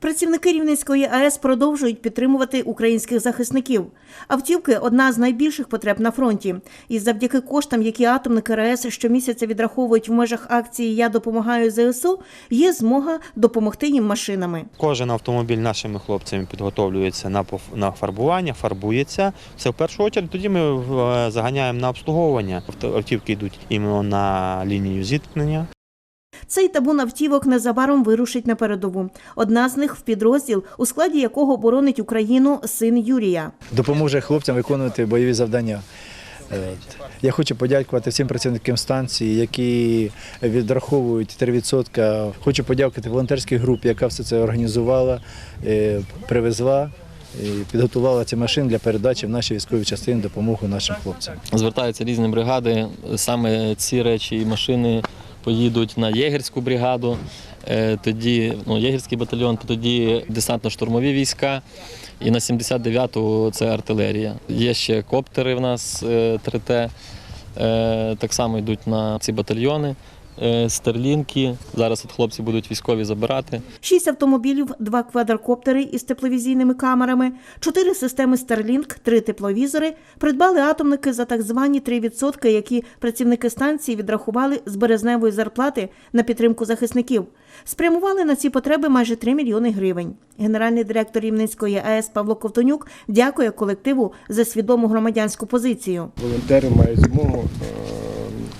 Працівники Рівненської АЕС продовжують підтримувати українських захисників. Автівки одна з найбільших потреб на фронті. І завдяки коштам, які атомники РАЕС щомісяця відраховують в межах акції Я допомагаю ЗСУ, є змога допомогти їм машинами. Кожен автомобіль нашими хлопцями підготовлюється на фарбування, фарбується. Це в першу чергу. Тоді ми е, заганяємо на обслуговування. Автівки йдуть іменно на лінію зіткнення. Цей табун автівок незабаром вирушить на передову. Одна з них в підрозділ, у складі якого боронить Україну син Юрія. допоможе хлопцям виконувати бойові завдання. Е. Я хочу подякувати всім працівникам станції, які відраховують 3%. Хочу подякувати волонтерській групі, яка все це організувала, е, привезла і підготувала ці машини для передачі в наші військові частини допомогу нашим хлопцям. звертаються різні бригади. Саме ці речі і машини поїдуть на єгерську бригаду, е, тоді ну, єгерський батальйон, тоді десантно-штурмові війська. І на 79-ту це артилерія. Є ще коптери в нас е, 3Т, е, так само йдуть на ці батальйони. Е, Стерлінки. Зараз от хлопці будуть військові забирати. Шість автомобілів, два квадрокоптери із тепловізійними камерами, чотири системи Starlink, три тепловізори придбали атомники за так звані 3%, які працівники станції відрахували з березневої зарплати на підтримку захисників. Спрямували на ці потреби майже 3 мільйони гривень. Генеральний директор Рівненської АЕС Павло Ковтонюк дякує колективу за свідому громадянську позицію. волонтери мають змогу е,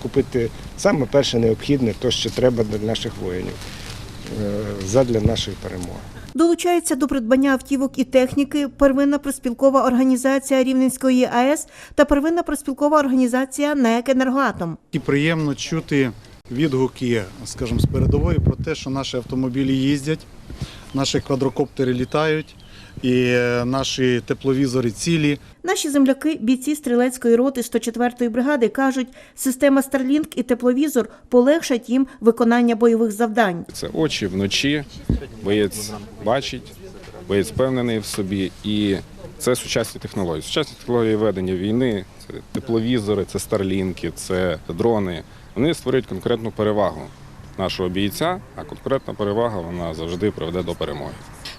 купити саме перше необхідне, то, що треба для наших воїнів, е, задля нашої перемоги. Долучається до придбання автівок і техніки первинна проспілкова організація Рівненської АЕС та первинна проспілкова організація НЕК «Енергоатом». І приємно чути відгуки, скажімо, з передової про те, що наші автомобілі їздять, наші квадрокоптери літають, і е, наші тепловізори цілі. Наші земляки, бійці стрілецької роти 104-ї бригади, кажуть, система Starlink і тепловізор полегшать їм виконання бойових завдань. Це очі вночі, боєць бачить, боєць впевнений в собі. І це сучасні технології. Сучасні технології ведення війни, це тепловізори, це старлінки, це дрони. Вони створюють конкретну перевагу нашого бійця, а конкретна перевага вона завжди приведе до перемоги.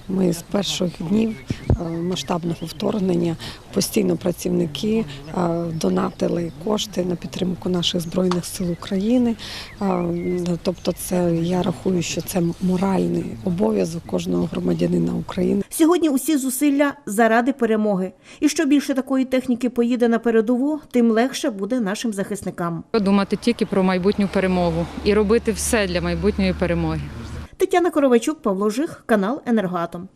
Ми з перших днів е, масштабного вторгнення постійно працівники е, донатили кошти на підтримку наших збройних сил України. Е, Тобто, це я рахую, що це моральний обов'язок кожного громадянина України. Сьогодні усі зусилля заради перемоги. І що більше такої техніки поїде на передову, тим легше буде нашим захисникам. думати тільки про майбутню перемогу і робити все для майбутньої перемоги. Тетяна Коровачук, Павло Жих, канал Енергоатом.